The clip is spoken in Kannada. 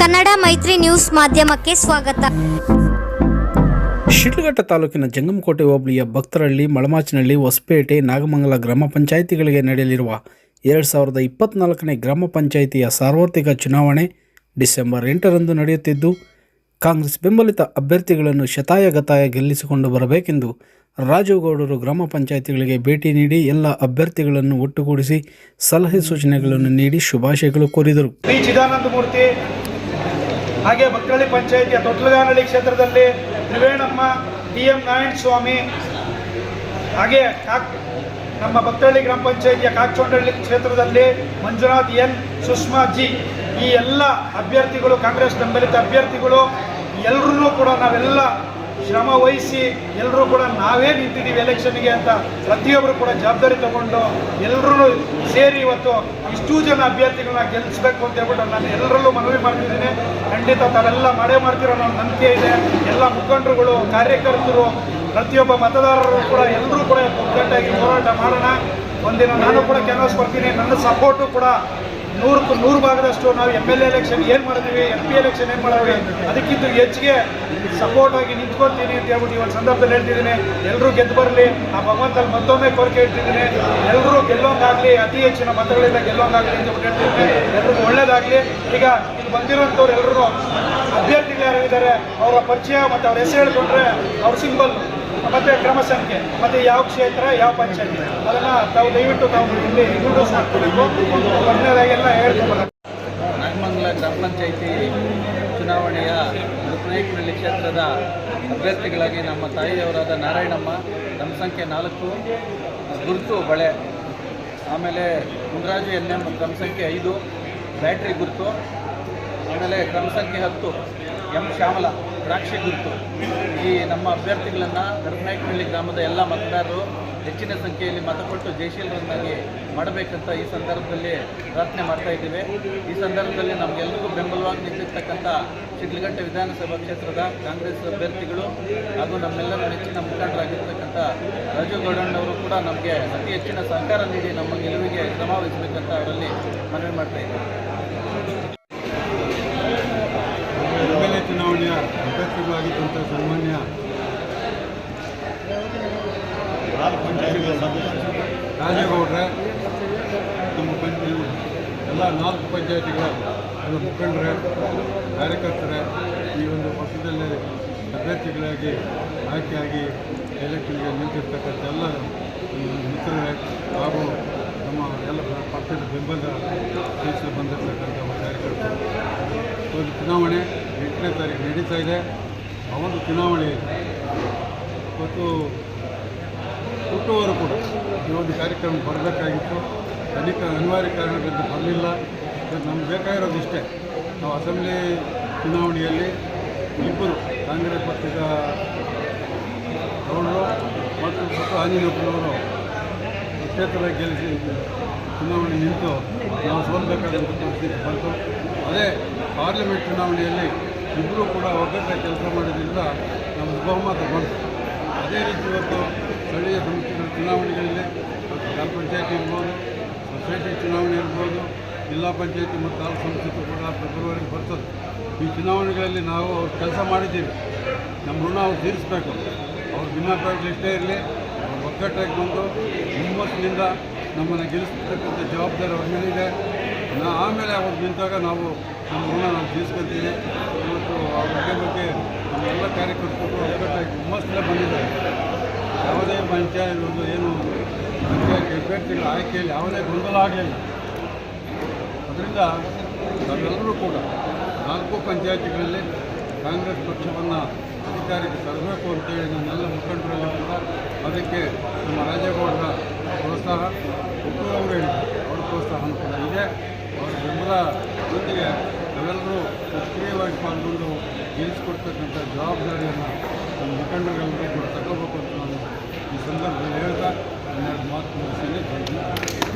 ಕನ್ನಡ ಮೈತ್ರಿ ನ್ಯೂಸ್ ಮಾಧ್ಯಮಕ್ಕೆ ಸ್ವಾಗತ. ಶಿಡ್ಲಘಟ್ಟ ತಾಲೂಕಿನ ಜಂಗಮಕೋಟೆ ಹೋಬಳಿಯ ಭಕ್ತರಹಳ್ಳಿ ಮಳಮಾಚಿನಹಳ್ಳಿ ಹೊಸಪೇಟೆ, ನಾಗಮಂಗಲ ಗ್ರಾಮ ಪಂಚಾಯಿತಿಗಳಿಗೆ ನಡೆಯಲಿರುವ ಎರಡು ಸಾವಿರದ ಇಪ್ಪತ್ನಾಲ್ಕನೇ ಗ್ರಾಮ ಪಂಚಾಯಿತಿಯ ಸಾರ್ವತ್ರಿಕ ಚುನಾವಣೆ ಡಿಸೆಂಬರ್ ಎಂಟರಂದು ನಡೆಯುತ್ತಿದ್ದು ಕಾಂಗ್ರೆಸ್ ಬೆಂಬಲಿತ ಅಭ್ಯರ್ಥಿಗಳನ್ನು ಶತಾಯಗತಾಯ ಗೆಲ್ಲಿಸಿಕೊಂಡು ಬರಬೇಕೆಂದು ರಾಜುಗೌಡರು ಗ್ರಾಮ ಪಂಚಾಯಿತಿಗಳಿಗೆ ಭೇಟಿ ನೀಡಿ ಎಲ್ಲ ಅಭ್ಯರ್ಥಿಗಳನ್ನು ಒಟ್ಟುಗೂಡಿಸಿ ಸಲಹೆ ಸೂಚನೆಗಳನ್ನು ನೀಡಿ ಶುಭಾಶಯಗಳು ಕೋರಿದರು. ಶ್ರೀ ಚಿದಾನಂದ ಮೂರ್ತಿ, ಹಾಗೆ ಬಕ್ಕಳ್ಳಿ ಪಂಚಾಯಿತಿಯ ತೊಟ್ಲಗಾನಹಳ್ಳಿ ಕ್ಷೇತ್ರದಲ್ಲಿ ತ್ರಿವೇಣಮ್ಮ, ಡಿ ಎಂ ನಾರಾಯಣ ಸ್ವಾಮಿ ಹಾಗೆ ನಮ್ಮ ಬಕ್ಕಳ್ಳಿ ಗ್ರಾಮ ಪಂಚಾಯಿತಿಯ ಕಾಕ್ಚೊಂಡಹಳ್ಳಿ ಕ್ಷೇತ್ರದಲ್ಲಿ ಮಂಜುನಾಥ್ ಎನ್ ಸುಷ್ಮಾ ಜಿ. ಈ ಎಲ್ಲ ಅಭ್ಯರ್ಥಿಗಳು, ಕಾಂಗ್ರೆಸ್ ಬೆಂಬಲಿತ ಅಭ್ಯರ್ಥಿಗಳು ಎಲ್ಲರೂ ಕೂಡ ನಾವೆಲ್ಲ ಶ್ರಮ ವಹಿಸಿ ಎಲ್ಲರೂ ಕೂಡ ನಾವೇ ನಿಂತಿದ್ದೀವಿ ಎಲೆಕ್ಷನ್ಗೆ ಅಂತ ಪ್ರತಿಯೊಬ್ಬರು ಕೂಡ ಜವಾಬ್ದಾರಿ ತಗೊಂಡು ಎಲ್ಲರೂ ಸೇರಿ ಇವತ್ತು ಇಷ್ಟು ಜನ ಅಭ್ಯರ್ಥಿಗಳನ್ನ ಗೆಲ್ಲಿಸ್ಬೇಕು ಅಂತ ಹೇಳ್ಬಿಟ್ಟು ನಾನು ಎಲ್ಲರಲ್ಲೂ ಮನವಿ ಮಾಡ್ತಿದ್ದೀನಿ. ಖಂಡಿತ ತಾವೆಲ್ಲ ಮಾಡೇ ಮಾಡ್ತಿರೋ ಅನ್ನೋ ನಂಬಿಕೆ ಇದೆ. ಎಲ್ಲ ಮುಖಂಡರುಗಳು, ಕಾರ್ಯಕರ್ತರು, ಪ್ರತಿಯೊಬ್ಬ ಮತದಾರರು ಕೂಡ ಎಲ್ಲರೂ ಕೂಡ ಒಗ್ಗಟ್ಟಾಗಿ ಹೋರಾಟ ಮಾಡೋಣ. ಒಂದಿನ ನಾನು ಕೂಡ ಕ್ಯಾನ್ವಾಸ್ ಬರ್ತೀನಿ. ನನ್ನ ಸಪೋರ್ಟು ಕೂಡ ನೂರಕ್ಕೂ ನೂರು ಭಾಗದಷ್ಟು ನಾವು ಎಂ ಎಲ್ ಎಲೆಕ್ಷನ್ ಏನು ಮಾಡಿದ್ವಿ ಎಂ ಪಿ ಎಲೆಕ್ಷನ್ ಏನು ಮಾಡಿದ್ವಿ, ಅದಕ್ಕಿಂತ ಹೆಚ್ಚಿಗೆ ಸಪೋರ್ಟ್ ಆಗಿ ನಿಂತ್ಕೊಳ್ತೀನಿ ಅಂತ ಹೇಳ್ಬಿಟ್ಟು ಇವತ್ತು ಸಂದರ್ಭದಲ್ಲಿ ಹೇಳ್ತಿದ್ದೀನಿ. ಎಲ್ಲರೂ ಗೆದ್ದು ಬರಲಿ, ಆ ಭಗವಂತಲ್ಲಿ ಮತ್ತೊಮ್ಮೆ ಕೋರಿಕೆ ಇಟ್ಟಿದ್ದೀನಿ. ಎಲ್ಲರೂ ಗೆಲ್ಲೋಂಗಾಗಲಿ, ಅತಿ ಹೆಚ್ಚಿನ ಮತಗಳಿಂದ ಗೆಲ್ಲೋಂಗಾಗಲಿ ಅಂತ ಹೇಳ್ತಿದ್ದೀನಿ. ಎಲ್ರಿಗೂ ಒಳ್ಳೇದಾಗಲಿ. ಈಗ ಇಲ್ಲಿ ಬಂದಿರೋಂಥವ್ರು ಎಲ್ಲರೂ ಅಭ್ಯರ್ಥಿಗಳು ಯಾರಿದ್ದಾರೆ ಅವರ ಪರಿಚಯ ಮತ್ತು ಅವ್ರ ಹೆಸರು ಹೇಳ್ಕೊಂಡ್ರೆ ಅವ್ರ ಸಿಂಬಲ್ ಮತ್ತೆ ಕ್ರಮ ಸಂಖ್ಯೆ, ಮತ್ತೆ ಯಾವ ಕ್ಷೇತ್ರ, ಯಾವ ಪಂಚಾಯತಿ. ಅದನ್ನ ತಾವು ದಯವಿಟ್ಟು ತಾವು ಇಲ್ಲಿ ಇಂಟ್ರೊಡ್ಯೂಸ್ ಮಾಡ್ಕೋಬೇಕು ಮೊದಲನೇದಾಗೆಲ್ಲ ಹೇಳ್ಕೊಂಡು ನಾಗಮಂಗಲ ಗ್ರಾಮ ಪಂಚಾಯಿತಿ ಚುನಾವಣೆಯ ನಾಯಕನಹಳ್ಳಿ ಕ್ಷೇತ್ರದ ಅಭ್ಯರ್ಥಿಗಳಾಗಿ ನಮ್ಮ ತಾಯಿಯವರಾದ ನಾರಾಯಣಮ್ಮ, ನಮ್ಮ ಸಂಖ್ಯೆ ನಾಲ್ಕು, ಗುರುತು ಬಳೆ, ಆಮೇಲೆ ಮುಂದರಾಜು ಎನ್ ಎಂ ಕ್ರಮ ಸಂಖ್ಯೆ ಐದು, ಬ್ಯಾಟ್ರಿ ಗುರುತು. ಆಮೇಲೆ ಕ್ರಮ ಸಂಖ್ಯೆ ಹತ್ತು ಎಂ ಶ್ಯಾಮಲ ದ್ರಾಕ್ಷಿ ಗುರುತು. ಈ ನಮ್ಮ ಅಭ್ಯರ್ಥಿಗಳನ್ನು ಗರ್ಭನಾಯಕನಹಳ್ಳಿ ಗ್ರಾಮದ ಎಲ್ಲ ಮತದಾರರು ಹೆಚ್ಚಿನ ಸಂಖ್ಯೆಯಲ್ಲಿ ಮತ ಕೊಟ್ಟು ಜಯಶೀಲರನ್ನಾಗಿ ಮಾಡಬೇಕಂತ ಈ ಸಂದರ್ಭದಲ್ಲಿ ಪ್ರಾರ್ಥನೆ ಮಾಡ್ತಾ ಇದ್ದೀವಿ. ಈ ಸಂದರ್ಭದಲ್ಲಿ ನಮಗೆಲ್ಲರಿಗೂ ಬೆಂಬಲವಾಗಿ ನಿಂತಿರ್ತಕ್ಕಂಥ ಶಿಡ್ಲಘಟ್ಟೆ ವಿಧಾನಸಭಾ ಕ್ಷೇತ್ರದ ಕಾಂಗ್ರೆಸ್ ಅಭ್ಯರ್ಥಿಗಳು ಹಾಗೂ ನಮ್ಮೆಲ್ಲರ ನೆಚ್ಚಿನ ಮುಖಂಡರಾಗಿರ್ತಕ್ಕಂಥ ರಾಜು ಗೌಡಣ್ಣವರು ಕೂಡ ನಮಗೆ ಅತಿ ಹೆಚ್ಚಿನ ಸಹಕಾರ ನೀಡಿ ನಮ್ಮ ಗೆಲುವಿಗೆ ಶ್ರಮ ವಹಿಸಬೇಕಂತ ಅವರಲ್ಲಿ ಮನವಿ ಮಾಡ್ತಾ ಅಭ್ಯರ್ಥಿಗಳಾಗಿದ್ದಂಥ ಸನ್ಮಾನ್ಯ ರಾಜೇಗೌಡ್ರೆ, ನಮ್ಮ ಪಂಚ ಎಲ್ಲ ನಾಲ್ಕು ಪಂಚಾಯತಿಗಳ ಎಲ್ಲ ಮುಖಂಡರೇ, ಕಾರ್ಯಕರ್ತರೇ, ಈ ಒಂದು ಪಕ್ಷದಲ್ಲಿ ಅಭ್ಯರ್ಥಿಗಳಾಗಿ, ಆಯ್ಕೆಯಾಗಿ ಎಲೆಕ್ಷನ್ಗೆ ನಿಂತಿರ್ತಕ್ಕಂಥ ಎಲ್ಲ ಮಿತ್ರರೇ ಹಾಗೂ ನಮ್ಮ ಎಲ್ಲ ಪಕ್ಷದ ಬೆಂಬಲ ತಿಳಿಸಿ ಬಂದಿರತಕ್ಕಂಥ ಕಾರ್ಯಕರ್ತರು. ಒಂದು ಚುನಾವಣೆ ಎಂಟನೇ ತಾರೀಕು ನಡೀತಾ ಇದೆ. ಒಂದು ಚುನಾವಣೆ ಮತ್ತು ಹುಟ್ಟುವವರು ಕೂಡ ಈ ಒಂದು ಕಾರ್ಯಕ್ರಮ ಬರಬೇಕಾಗಿತ್ತು. ಅನೇಕ ಅನಿವಾರ್ಯ ಕಾರಣಗಳಿಂದ ಬರಲಿಲ್ಲ. ನಮ್ಗೆ ಬೇಕಾಗಿರೋದು ಇಷ್ಟೇ. ನಾವು ಅಸೆಂಬ್ಲಿ ಚುನಾವಣೆಯಲ್ಲಿ ಇಬ್ಬರು ಕಾಂಗ್ರೆಸ್ ಪಕ್ಷದ ಗೌಡರು ಮತ್ತು ಮತ್ತು ಆಂಜನೇಯಪ್ಪನವರು ಕ್ಷೇತ್ರ ಗೆಲ್ಲಿಸಿ ಚುನಾವಣೆ ನಿಂತು ನಾವು ಸೋಲ್ಬೇಕಾದಂಥ ಪರಿಸ್ಥಿತಿ ಬಂತು. ಅದೇ ಪಾರ್ಲಿಮೆಂಟ್ ಚುನಾವಣೆಯಲ್ಲಿ ಇಬ್ಬರೂ ಕೂಡ ಒಗ್ಗಟ್ಟ ಕೆಲಸ ಮಾಡೋದ್ರಿಂದ ನಮ್ಮದು ಬಹುಮತ ಬಂತು. ಅದೇ ರೀತಿ ಇವತ್ತು ಸ್ಥಳೀಯ ಸಂಸ್ಥೆಗಳ ಚುನಾವಣೆಗಳಲ್ಲಿ ಗ್ರಾಮ ಪಂಚಾಯತಿ ಇರ್ಬೋದು ಸೊಸೈಟಿ ಚುನಾವಣೆ ಇರ್ಬೋದು, ಜಿಲ್ಲಾ ಪಂಚಾಯತಿ ಮತ್ತು ತಾಲೂಕು ಸಂಸ್ಥೆ ಕೂಡ ಫೆಬ್ರವರಿಗೆ ಬರ್ತದೆ. ಈ ಚುನಾವಣೆಗಳಲ್ಲಿ ನಾವು ಅವ್ರು ಕೆಲಸ ಮಾಡಿದ್ದೀವಿ. ನಮ್ಮ ಋಣ ಅವ್ರು ತೀರಿಸಬೇಕು. ಅವ್ರ ಭಿನ್ನಾಭಿಪ್ರಾಯಗಳು ಎಷ್ಟೇ ಇರಲಿ, ಅವ್ರು ಒಗ್ಗಟ್ಟಾಗಿ ಬಂದು ಹಿಮ್ಮತ್ತಿನಿಂದ ನಮ್ಮನ್ನು ಗೆಲ್ಲಿಸ್ತಕ್ಕಂಥ ಜವಾಬ್ದಾರಿ ಅವ್ರ ಮೇಲಿದೆ. ನಾ ಆಮೇಲೆ ಅವ್ರು ನಿಂತಾಗ ನಾವು ನಮ್ಮ ಋಣ ನಾವು ತೀರಿಸ್ಕೊತೀವಿ. ಇವತ್ತು ಆ ಬಗ್ಗೆ ಬಗ್ಗೆ ನಮ್ಮೆಲ್ಲ ಕಾರ್ಯಕರ್ತರು ಹುಮ್ಮಸ್ಸಿಂದ ಬಂದಿದ್ದಾರೆ. ಯಾವುದೇ ಪಂಚಾಯತ್ ಒಂದು ಏನು ಪಂಚಾಯತ್ ಅಭ್ಯರ್ಥಿಗಳ ಆಯ್ಕೆಯಲ್ಲಿ ಯಾವುದೇ ಗೊಂದಲ ಆಗಲಿಲ್ಲ. ಅದರಿಂದ ನಾವೆಲ್ಲರೂ ಕೂಡ ನಾಲ್ಕು ಪಂಚಾಯತಿಗಳಲ್ಲಿ ಕಾಂಗ್ರೆಸ್ ಪಕ್ಷವನ್ನು ಅಧಿಕಾರಕ್ಕೆ ತರಬೇಕು ಅಂತೇಳಿ ನನ್ನೆಲ್ಲ ಮುಖಂಡರಲ್ಲಿ ಕೂಡ ಅದಕ್ಕೆ ನಮ್ಮ ರಾಜೇಗೌಡರ ಪ್ರೋತ್ಸಾಹ ಹುಟ್ಟೂರವರು ಹೇಳಿದ್ದಾರೆ ಅವರ ಪ್ರೋತ್ಸಾಹ ಕೂಡ ಇದೆ ಅವರ ಬೆಂಬಲ ಜೊತೆಗೆ ನಾವೆಲ್ಲರೂ ಸಕ್ರಿಯವಾಗಿ ಪಾಲ್ಗೊಂಡು ಗೆಲ್ಲಿಸಿಕೊಡ್ತಕ್ಕಂಥ ಜವಾಬ್ದಾರಿಯನ್ನು ನಮ್ಮ ಮುಖಂಡರೆಲ್ಲರೂ ತಗೋಬೇಕು ಅಂತ ನಾನು ಈ ಸಂದರ್ಭದಲ್ಲಿ ಹೇಳ್ತಾ ಹನ್ನೆರಡು ಮಾತು ಮುಗಿಸಿದೆ.